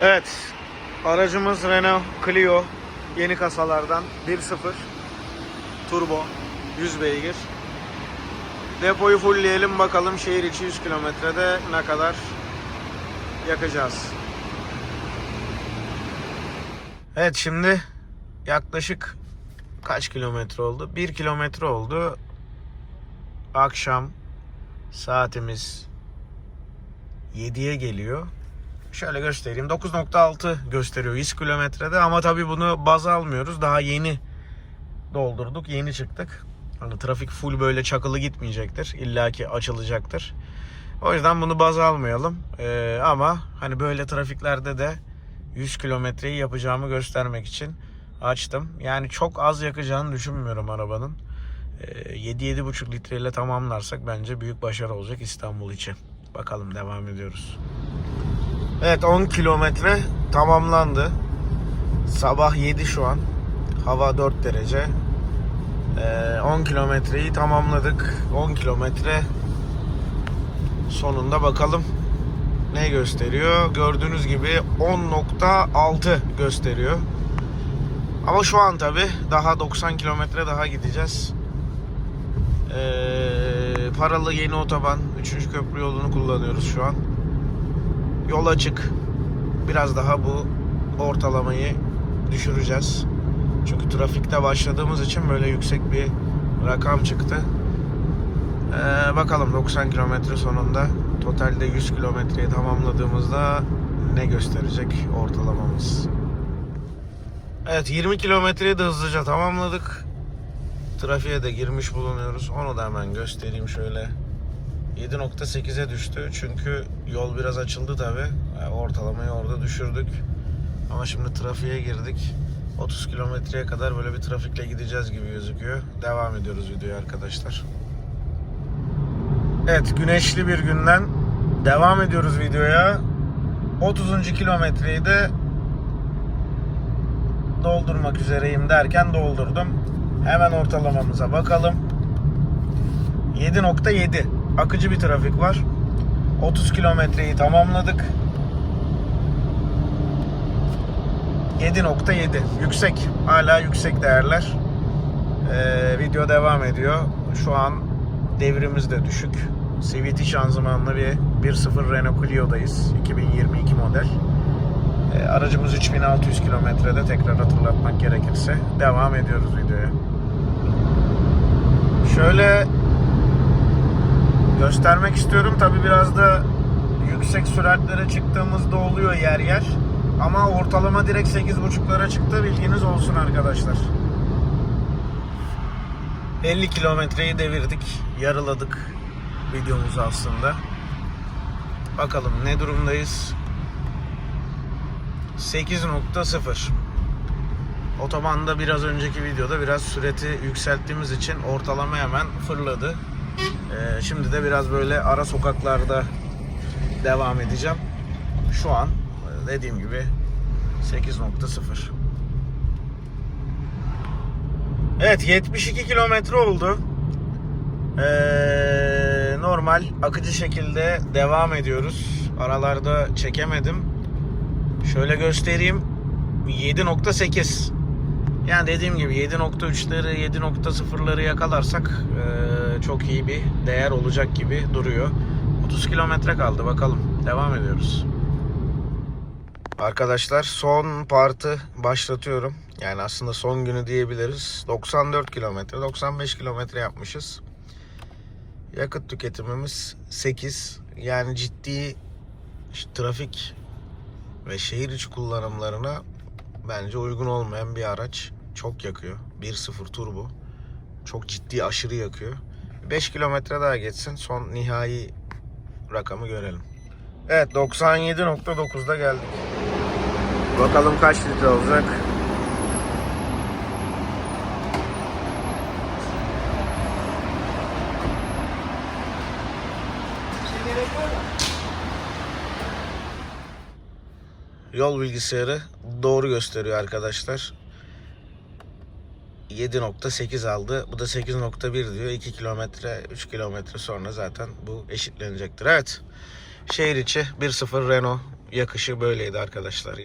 Evet. Aracımız Renault Clio. Yeni kasalardan 1.0 turbo 100 beygir. Depoyu fullleyelim bakalım şehir içi 100 kilometrede ne kadar yakacağız. Evet şimdi yaklaşık kaç kilometre oldu? 1 kilometre oldu. Akşam saatimiz 7'ye geliyor. Şöyle göstereyim. 9.6 gösteriyor 100 kilometrede ama tabii bunu baz almıyoruz. Daha yeni doldurduk. Yeni çıktık. Hani trafik full böyle çakılı gitmeyecektir. İlla ki açılacaktır. O yüzden bunu baz almayalım. Ee, ama hani böyle trafiklerde de 100 kilometreyi yapacağımı göstermek için açtım. Yani çok az yakacağını düşünmüyorum arabanın. Ee, 7-7,5 litreyle tamamlarsak bence büyük başarı olacak İstanbul için. Bakalım devam ediyoruz. Evet 10 kilometre tamamlandı. Sabah 7 şu an. Hava 4 derece. Ee, 10 kilometreyi tamamladık. 10 kilometre sonunda bakalım ne gösteriyor. Gördüğünüz gibi 10.6 gösteriyor. Ama şu an tabi daha 90 kilometre daha gideceğiz. Ee, paralı yeni otoban 3. köprü yolunu kullanıyoruz şu an. Yol açık. Biraz daha bu ortalamayı düşüreceğiz. Çünkü trafikte başladığımız için böyle yüksek bir rakam çıktı. Ee, bakalım 90 kilometre sonunda totalde 100 kilometreyi tamamladığımızda ne gösterecek ortalamamız. Evet 20 kilometreyi de hızlıca tamamladık. Trafiğe de girmiş bulunuyoruz. Onu da hemen göstereyim şöyle. 7.8'e düştü çünkü yol biraz açıldı tabi. Ortalamayı orada düşürdük. Ama şimdi trafiğe girdik. 30 kilometreye kadar böyle bir trafikle gideceğiz gibi gözüküyor. Devam ediyoruz videoya arkadaşlar. Evet güneşli bir günden devam ediyoruz videoya. 30. kilometreyi de doldurmak üzereyim derken doldurdum. Hemen ortalamamıza bakalım. 7.7 akıcı bir trafik var. 30 kilometreyi tamamladık. 7.7 yüksek hala yüksek değerler. Ee, video devam ediyor. Şu an devrimiz de düşük. CVT şanzımanlı bir 1.0 Renault Clio'dayız. 2022 model. Ee, aracımız 3600 kilometrede. Tekrar hatırlatmak gerekirse devam ediyoruz videoya. Şöyle göstermek istiyorum tabi biraz da yüksek süratlere çıktığımızda oluyor yer yer ama ortalama direkt 8.5'lara çıktı. Bilginiz olsun arkadaşlar. 50 kilometreyi devirdik. Yarıladık videomuzu aslında. Bakalım ne durumdayız? 8.0 Otobanda biraz önceki videoda biraz süreti yükselttiğimiz için ortalama hemen fırladı. Ee, şimdi de biraz böyle ara sokaklarda devam edeceğim. Şu an dediğim gibi 8.0 Evet 72 kilometre oldu. Ee, normal akıcı şekilde devam ediyoruz. Aralarda çekemedim. Şöyle göstereyim. 7.8 yani dediğim gibi 7.3'leri 7.0'ları yakalarsak ee, çok iyi bir değer olacak gibi duruyor. 30 kilometre kaldı bakalım. Devam ediyoruz. Arkadaşlar son partı başlatıyorum. Yani aslında son günü diyebiliriz. 94 kilometre, 95 kilometre yapmışız. Yakıt tüketimimiz 8. Yani ciddi işte trafik ve şehir içi kullanımlarına bence uygun olmayan bir araç. Çok yakıyor. 1.0 turbo. Çok ciddi aşırı yakıyor. 5 kilometre daha geçsin. Son nihai rakamı görelim. Evet 97.9'da geldik. Bakalım kaç litre olacak. Yol bilgisayarı doğru gösteriyor arkadaşlar. 7.8 aldı. Bu da 8.1 diyor. 2 kilometre, 3 kilometre sonra zaten bu eşitlenecektir. Evet. Şehir içi 1.0 Renault yakışı böyleydi arkadaşlar.